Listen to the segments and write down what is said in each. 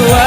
the.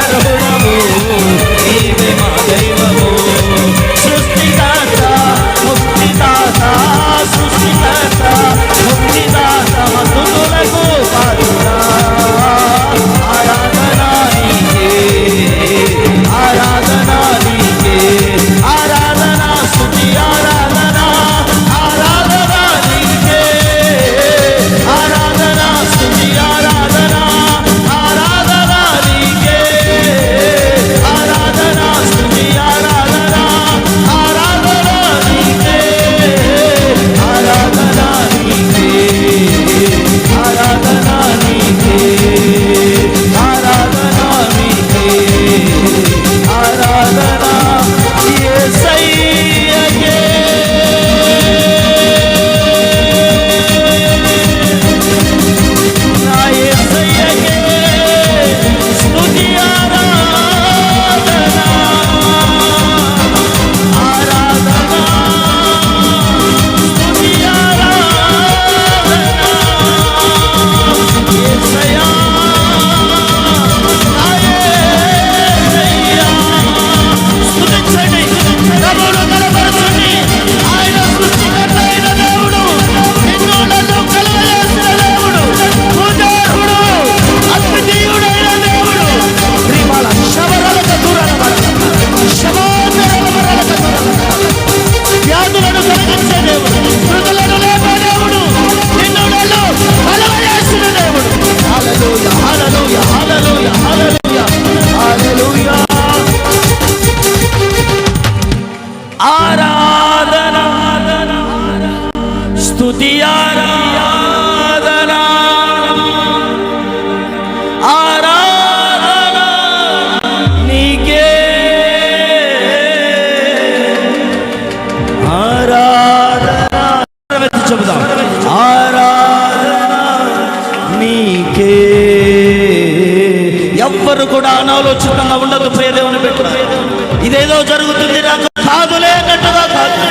ఏదో జరుగుతుంది నాకు కాదులే అన్నట్టుగా కాదు.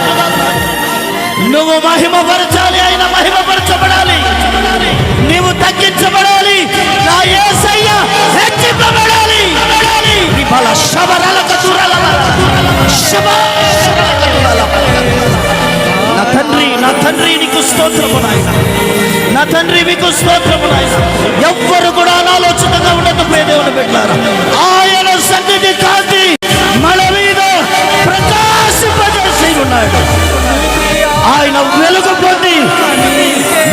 నువ్వు మహిమపరచాలి ఆయన మహిమపరచబడాలి. నీవు తగ్గించబడాలి. నా యేసయ్య హెచ్చింపబడాలి విఫల శబరలకు దురలవ. నా తండ్రి నా తండ్రి నీకు స్తోత్రము నాయన. నా తండ్రి మీకు స్తోత్రము నాయన. ఎవ్వరు కూడా అనాలోచితంగా ఉండదు ప్రియదేవుని పెట్టారా వెలుగు పొంది.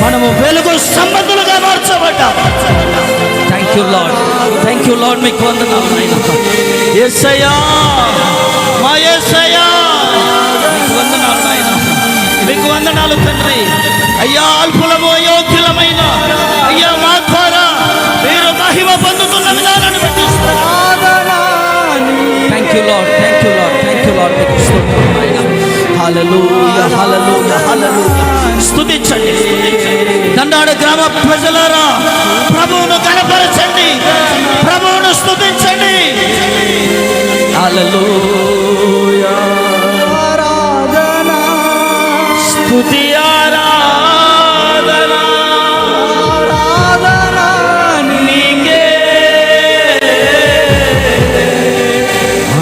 మనము వెలుగు సంబంధులుగా మార్చబడ్డాం. Thank you lord thank you lord మీకు వందనాలు నాయన. యేసయ్యా మా యేసయ్యా మీకు వందనాలు నాయన. మీకు వందనాలు తండ్రి. అయ్యా అల్పులము అయోగ్యులమైన దండాడ గ్రామ ప్రజలారా ప్రభువును కనపరచండి ప్రభువును స్తుతి ఆరాధన. నీకే.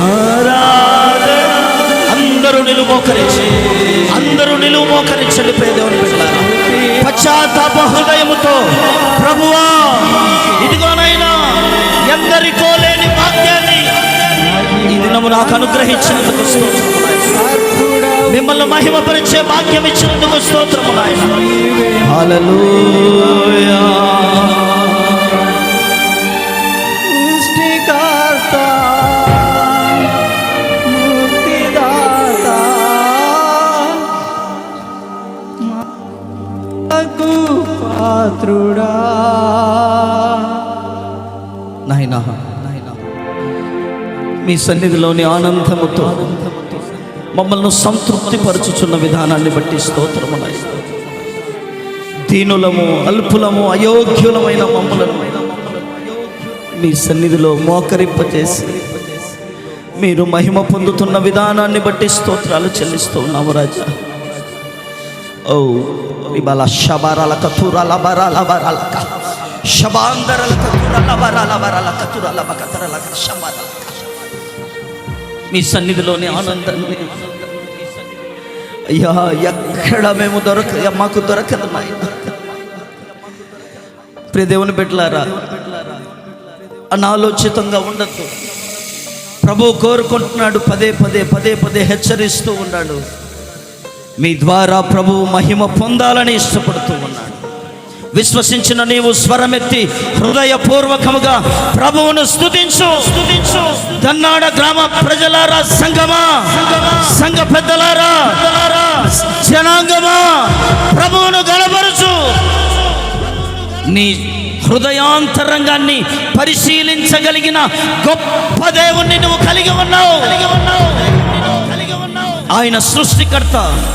ఆరాధన. అందరూ నిలువు మోకరించి అందరూ నిలువు మోకరించండి బిడ్డలారా పశ్చాత్తాప హృదయముతో ప్రభువా ఇదిగోనైనా ఎందరికో లేని వాక్యాన్ని ఈ దినము నాకు అనుగ్రహించినందుకు మిమ్మల్ని మహిమపరిచే భాగ్యం ఇచ్చినందుకు స్తోత్రము నాయన. మాకు పాత్రుడా. నాయనా మీ సన్నిధిలోని ఆనందముతో మమ్మల్ని సంతృప్తి పరచుచున్న విధానాన్ని బట్టి స్తోత్రము దీనులము అల్పులము అయోగ్యులమైన మమ్మలను మీ సన్నిధిలో మోకరింపజేసి మీరు మహిమ పొందుతున్న విధానాన్ని బట్టి స్తోత్రాలు చెల్లిస్తూ ఉన్నాము రాజా. ఓ రిబల శబరాల కతురాల బరాల బరాలక శబాందరల కతురాల బరాల బరాల కతురాల బకతరల శబరాల మీ సన్నిధిలోని ఆనందాన్ని అయ్యా ఎక్కడ మేము దొరక మాకు దొరకదు ప్రియ దేవుని బిడ్డలారా అనాలోచితంగా ఉండద్దు. ప్రభు కోరుకుంటున్నాడు పదే పదే పదే పదే హెచ్చరిస్తూ ఉన్నాడు. మీ ద్వారా ప్రభు మహిమ పొందాలని ఇష్టపడుతూ ఉన్నాడు. విశ్వసించిన నీవు స్వరమెత్తి హృదయపూర్వకముగా ప్రభువును స్థుతించు స్థుతించు దన్నాడ గ్రామ ప్రజలారా సంగమా సంఘ పెద్దలారా? జనాంగమా? ప్రభువును గణపరుచు. నీ హృదయాంతరంగాన్ని పరిశీలించగలిగిన గొప్ప దేవుణ్ణి నువ్వు కలిగి ఉన్నావు. ఆయన సృష్టికర్త.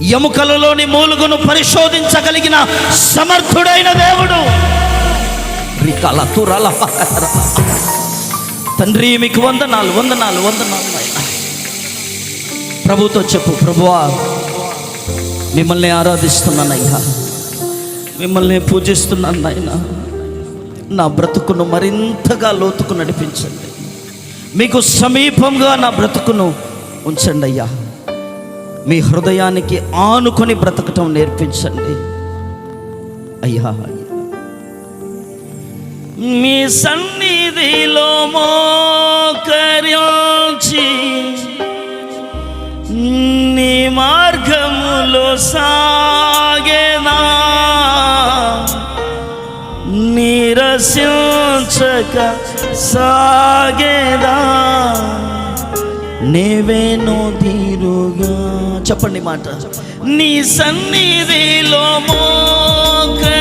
ఎముకలలోని మూలుగును పరిశోధించగలిగిన సమర్థుడైన దేవుడు రికాల తురాల. తండ్రి మీకు వందనాలు వందనాలు వందనాలు. ప్రభుతో చెప్పు ప్రభువా మిమ్మల్ని ఆరాధిస్తున్నానయ్యా మిమ్మల్ని పూజిస్తున్నాను నాయన నా బ్రతుకును మరింతగా లోతుకు నడిపించండి మీకు సమీపంగా నా బ్రతుకును ఉంచండి అయ్యా మీ హృదయానికి ఆనుకొని బ్రతకటం నేర్పించండి. అయ్యా మీ సన్నిధిలో మోకరించి నీ మార్గములో సాగేనా? నీరసించక సాగేదా? నీవేనో తీరుగా చెప్పండి మాట. నీ సన్నిధిలో మోకరించి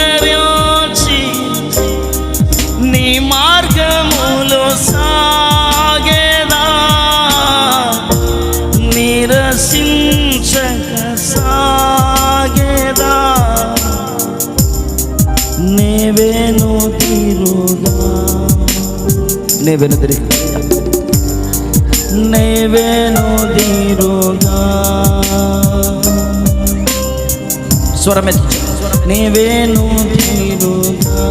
నీ మార్గములో సాగేదా? నిరసించక సాగేదా? నేవేను తీరుగా నే వెనుదిరి నే స్వరమెత్తి నీ వేణు తీరుగా